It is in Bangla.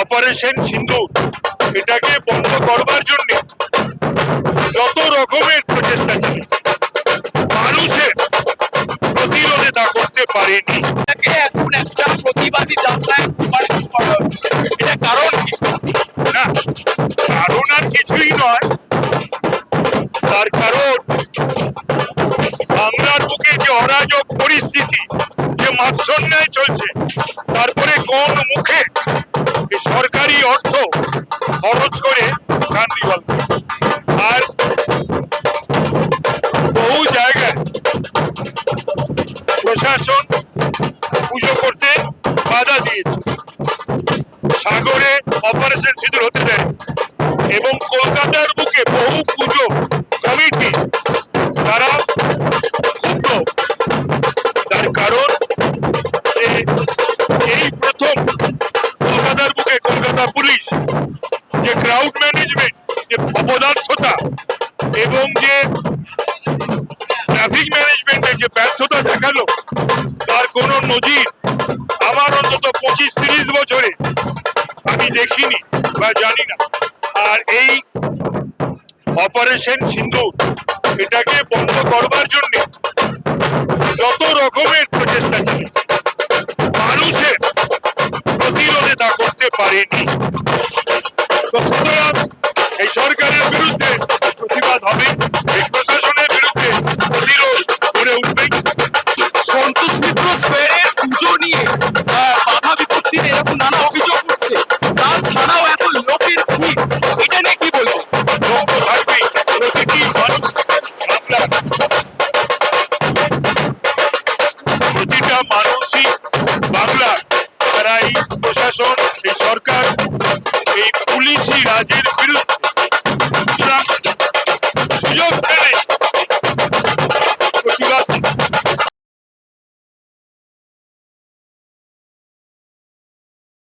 অপারেশন সিন্ধু এটাকে বন্ধ করবার জন্য যত রকমের প্রচেষ্টা চলেছে মানুষের প্রতিরোধে তা করতে পারেনি। এখন একটা প্রতিবাদী যাত্রায় এটা কারণ কি? না কারণ আর কিছুই নয়। তার কারণ বাংলার বুকে যে অরাজক পরিস্থিতি যে মাৎসন্যায় চলছে তারপরে কোন মুখে প্রশাসন পুজো করতে বাধা দিয়েছে। সাগরে অপারেশন সিঁদুর হতে দেয়। এবং কলকাতার বুকে বহু পুজো কমিটি তারা তার কারণ এই প্রথম কলকাতার বুকে কলকাতা পুলিশ, যে ক্রাউড ম্যানেজমেন্ট যে অপদার্থতা এবং যে ট্রাফিক ম্যানেজমেন্টে যে ব্যর্থতা দেখাল তার কোনো নজির আমার অন্তত পঁচিশ তিরিশ বছরে। আমি দেখিনি বা জানি না। আর এই অপারেশন সিন্ধু এটাকে বন্ধ করবার জন্য যত রকমের প্রচেষ্টা চলেছে মানুষের প্রতিরোধে তা করতে পারেনি। স্কোয়ারের পুজো নিয়ে বাধা বিপত্তির এরকম নানা অভিযোগ উঠছে। তার ছাড়াও এত লোকের ভিড়, এটা নিয়ে কি বলব? মানুষই বাংলা তারা এই প্রশাসন, এই সরকার, এই পুলিশি রাজের বিরুদ্ধে।